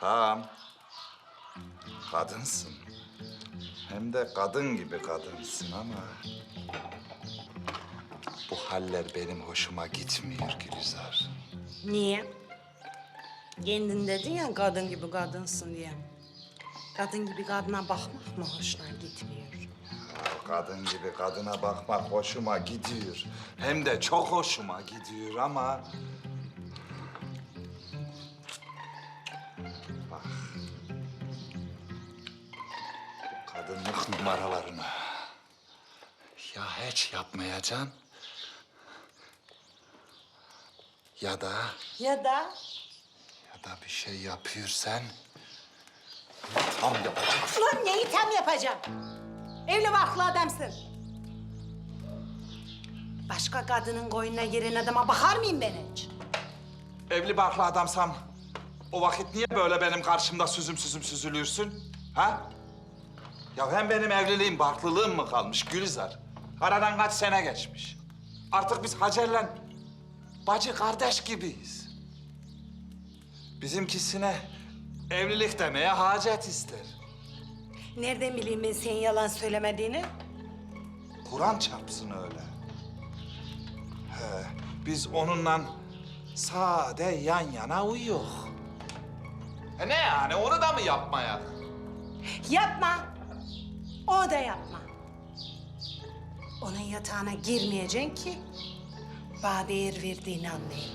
Tamam. Kadınsın. Hem de kadın gibi kadınsın ama... Bu haller benim hoşuma gitmiyor Gülizar. Niye? Kendin dedin ya kadın gibi kadınsın diye. Kadın gibi kadına bakmak mı hoşuna gitmiyor? Kadın gibi kadına bakmak hoşuma gidiyor. Hem de çok hoşuma gidiyor ama... kadınlık numaralarını... Ya hiç yapmayacaksın... Ya da, Ya da ya da bir şey yapıyorsan... Tam yapacaksın. Ulan neyi tam yapacağım? Evli barklı adamsın. Başka kadının koyununa giren adama bakar mıyım ben hiç? Evli barklı adamsam o vakit niye böyle benim karşımda süzüm süzüm süzülürsün? Ha? Ya hem benim evliliğim, barklılığım mı kalmış Gülizar? Aradan kaç sene geçmiş. Artık biz Hacer'le bacı kardeş gibiyiz. Bizimkisine evlilik demeye hacet ister. Nereden bileyim ben senin yalan söylemediğini? Kur'an çarpsın öyle. He, biz onunla sade yan yana uyuyor. E ne yani onu da mı yapmayak? Yapma. O da yapma. Onun yatağına girmeyeceksin ki... değer verdiğini anlayayım.